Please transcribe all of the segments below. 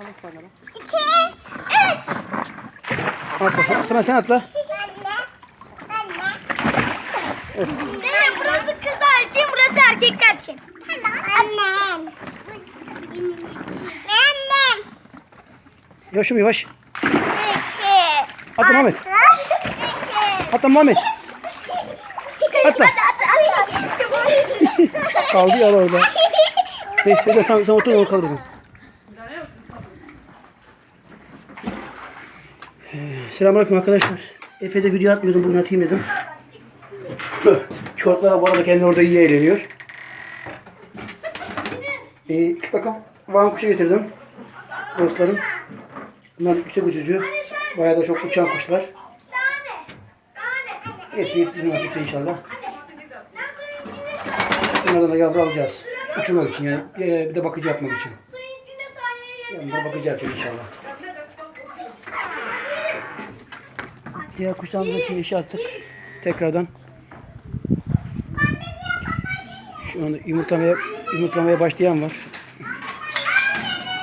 Halık bana bak. İki, üç. Atla. Sen, sen atla. Anne. Burası kızlar için, burası erkekler için. Annem. Annem. Yavaş yavaş. Atla. İki. Atla Muhammed. Atla. At, at. Kaldı ya orada. Neyse hadi tamam sen otur onu kaldır. bakalım. Ee, Selamünaleyküm arkadaşlar. Epey de video atmıyordum bugün atayım dedim. Çocuklar bu arada kendi orada iyi eğleniyor. Ee, kız bakalım. Van kuşu getirdim. Dostlarım. Bunlar yüksek uçucu. Bayağı da çok uçan kuşlar. Hepsi yetiştirir nasipse inşallah. Bunlardan da yavru alacağız. Uçurmak için yani. Ee, Bir de bakıcı yapmak için. Yanında bakıcı yapacağız inşallah. Diğer kuşlarımıza şimdi işe attık. Tekrardan. Şu anda yumurtlamaya, yumurtlamaya başlayan var.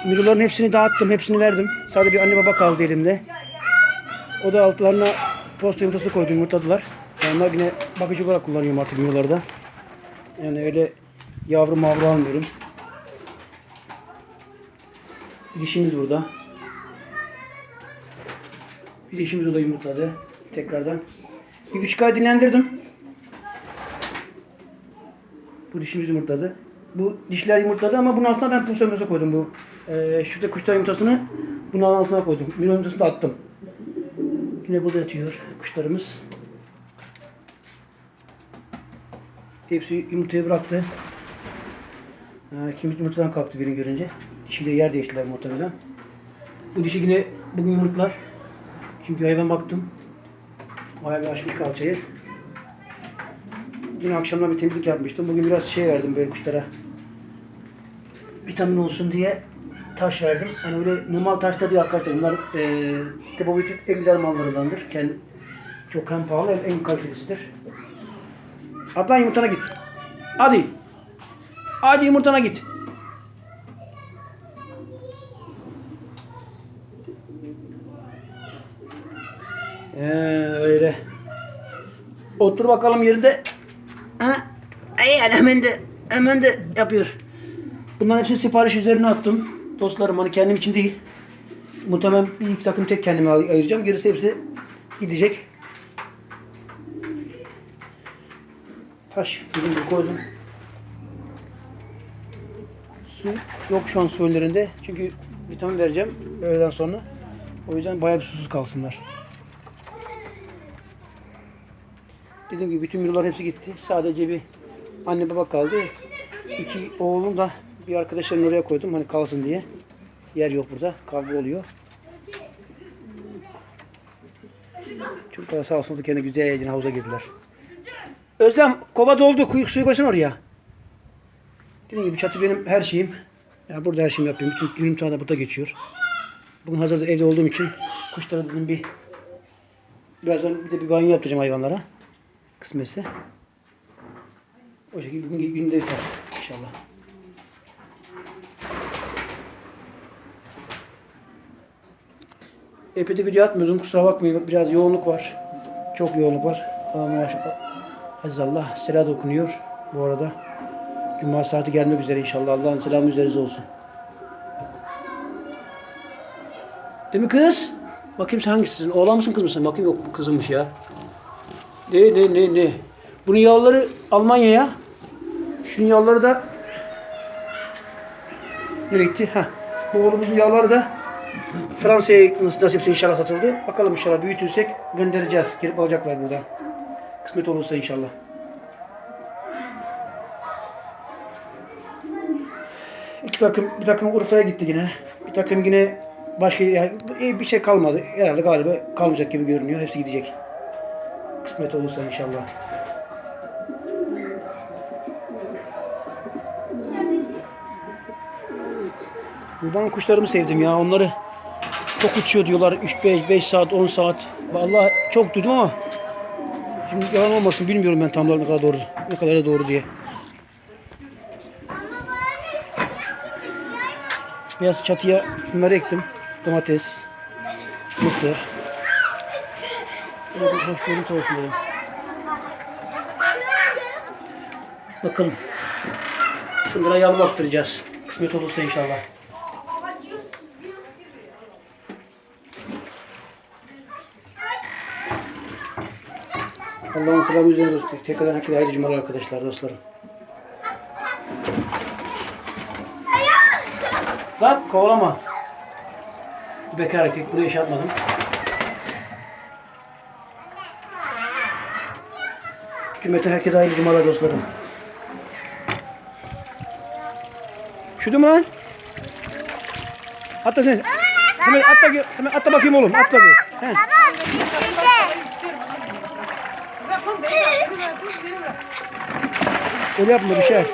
Miroların hepsini dağıttım, hepsini verdim. Sadece bir anne baba kaldı elimde. O da altlarına posta yumurtası koydum, yumurtladılar. Onlar yine bakıcı olarak kullanıyorum artık miroları da. Yani öyle yavru mavru almıyorum. Dişimiz burada. Bir dişimiz o da yumurtladı. Tekrardan. Bir buçuk ay dinlendirdim. Bu dişimiz yumurtladı. Bu dişler yumurtladı ama bunun altına ben posta yumurtası koydum bu. Ee, şurada kuşlar yumurtasını bunun altına koydum. Miro yumurtasını da attım. Yine burada yatıyor kuşlarımız. Hepsi yumurtayı bıraktı. Yani kimi yumurtadan kalktı birini görünce. Dişiyle yer değiştiler muhtemelen. Bu dişi yine bugün yumurtlar. Çünkü hayvan baktım. Bayağı bir açmış kalçayı. Dün akşamdan bir temizlik yapmıştım. Bugün biraz şey verdim böyle kuşlara. Vitamin olsun diye taş verdim. Hani öyle normal taşta değil arkadaşlar. Bunlar eee Debovitin en güzel mallarındandır. Kendi çok hem pahalı hem en kalitelisidir. Ablan yumurtana git. Hadi. Hadi yumurtana git. Ee, öyle. Otur bakalım yerinde. Ha? Ay yani hemen de hemen de yapıyor. Bunların hepsini sipariş üzerine attım. Dostlarım hani kendim için değil. Muhtemelen bir iki takım tek kendime ay- ayıracağım. Gerisi hepsi gidecek. Taş gibi koydum. Su yok şu an su önlerinde. Çünkü vitamin vereceğim öğleden sonra. O yüzden bayağı bir susuz kalsınlar. Dediğim gibi bütün mirolar hepsi gitti. Sadece bir anne baba kaldı. İki oğlum da bir arkadaşların oraya koydum hani kalsın diye. Yer yok burada. Kavga oluyor. Çocuklar sağ olsun kendi güzel havuza girdiler. Özlem kova doldu. Kuyuk suyu koysun oraya. Dediğim gibi çatı benim her şeyim. Ya burada her şeyimi yapıyorum. Bütün günüm tane burada geçiyor. Bugün hazırda evde olduğum için kuşlara dedim bir birazdan bir de bir banyo yapacağım hayvanlara. Kısmetse. O şekilde bugün günde biter inşallah. Epey de video atmıyordum kusura bakmayın biraz yoğunluk var. Çok yoğunluk var. Ama maşallah. Azizallah selat okunuyor bu arada. Cuma saati gelmek üzere inşallah. Allah'ın selamı üzerinize olsun. Değil mi kız? Bakayım sen hangisisin? Oğlan mısın kız mısın? Bakayım yok kızımmış ya. Ne ne ne ne? Bunun yavruları Almanya'ya. Şunun yavruları da nereye gitti? Ha. Bu oğlumuzun yavruları da Fransa'ya nasipse inşallah satıldı. Bakalım inşallah büyütürsek göndereceğiz. Gelip alacaklar buradan. Kısmet olursa inşallah. İki takım, bir takım Urfa'ya gitti yine. Bir takım yine başka yani bir şey kalmadı. Herhalde galiba kalmayacak gibi görünüyor. Hepsi gidecek. Kısmet olursa inşallah. Buradan kuşlarımı sevdim ya. Onları çok uçuyor diyorlar. 3 5 5 saat 10 saat. Vallahi çok duydum ama şimdi yalan olmasın bilmiyorum ben tam ne kadar doğru. Ne kadar da doğru diye. Beyaz çatıya bunları ektim. Domates, mısır. Böyle bir hoş görüntü olsun dedim. Bakalım. Bunlara yağlı baktıracağız. Kısmet olursa inşallah. Allah'ın selamı üzerine olsun. Tekrar herkese hayırlı cumalar arkadaşlar, dostlarım. Lan kovalama. Bekar erkek buraya şey yapmadım. Cümlete herkese hayırlı cumalar dostlarım. Üşüdün mü lan? Atla sen. Hemen atla, hemen atla bakayım oğlum. Atla bir. He. Öyle yapma bir şey.